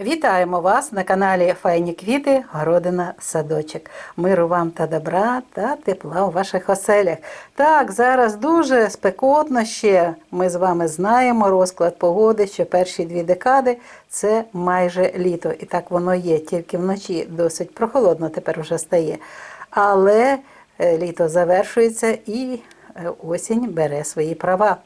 Вітаємо вас на каналі Файні квіти, городина, садочок. Миру вам та добра та тепла у ваших оселях. Так, зараз дуже спекотно ще. Ми з вами знаємо розклад погоди, що перші дві декади це майже літо. І так воно є, тільки вночі досить прохолодно тепер вже стає. Але е, літо завершується і е, осінь бере свої права.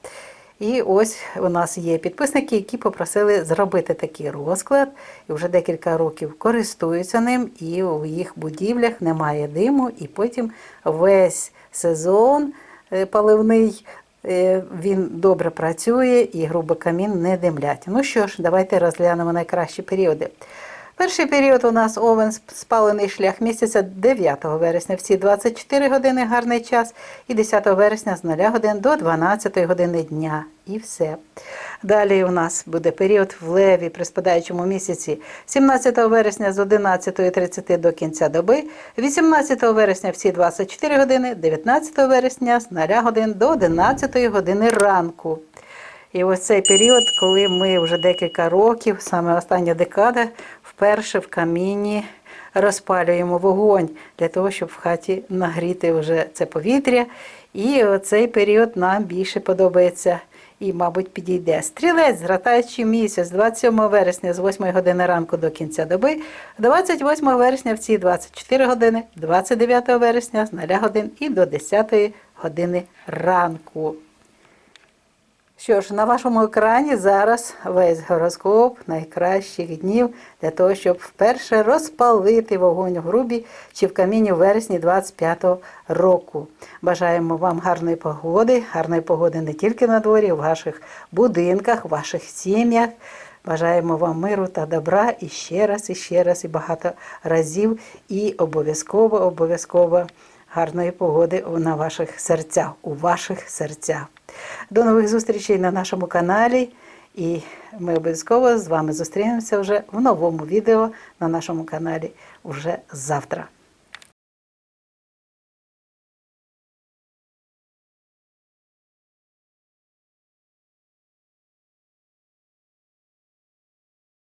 І ось у нас є підписники, які попросили зробити такий розклад, і вже декілька років користуються ним, і у їх будівлях немає диму, і потім весь сезон е, паливний. е, Він добре працює і грубо камін не димлять. Ну що ж, давайте розглянемо найкращі періоди. Перший період у нас овен спалений шлях місяця 9 вересня, всі 24 години гарний час, і 10 вересня з 0 годин до 12 години дня. І все. Далі у нас буде період в леві при спадаючому місяці 17 вересня з 11.30 до кінця доби, 18 вересня всі 24 години, 19 вересня з 0 годин до 11 години ранку. І ось цей період, коли ми вже декілька років, саме остання декада, вперше в каміні розпалюємо вогонь для того, щоб в хаті нагріти вже це повітря. І цей період нам більше подобається і, мабуть, підійде. Стрілець, згратаючий місяць, 27 вересня з 8 години ранку до кінця доби, 28 вересня в ці 24 години, 29 вересня з 0 годин і до 10 години ранку. Що ж, на вашому екрані зараз весь гороскоп найкращих днів для того, щоб вперше розпалити вогонь у грубі чи в каміні в вересні 25-го року. Бажаємо вам гарної погоди, гарної погоди не тільки на дворі, в ваших будинках, в ваших сім'ях. Бажаємо вам миру та добра і ще раз, і ще раз, і багато разів. І обов'язково, обов'язково гарної погоди на ваших серцях, у ваших серцях. До нових зустрічей на нашому каналі. І ми обов'язково з вами зустрінемося вже в новому відео на нашому каналі уже завтра.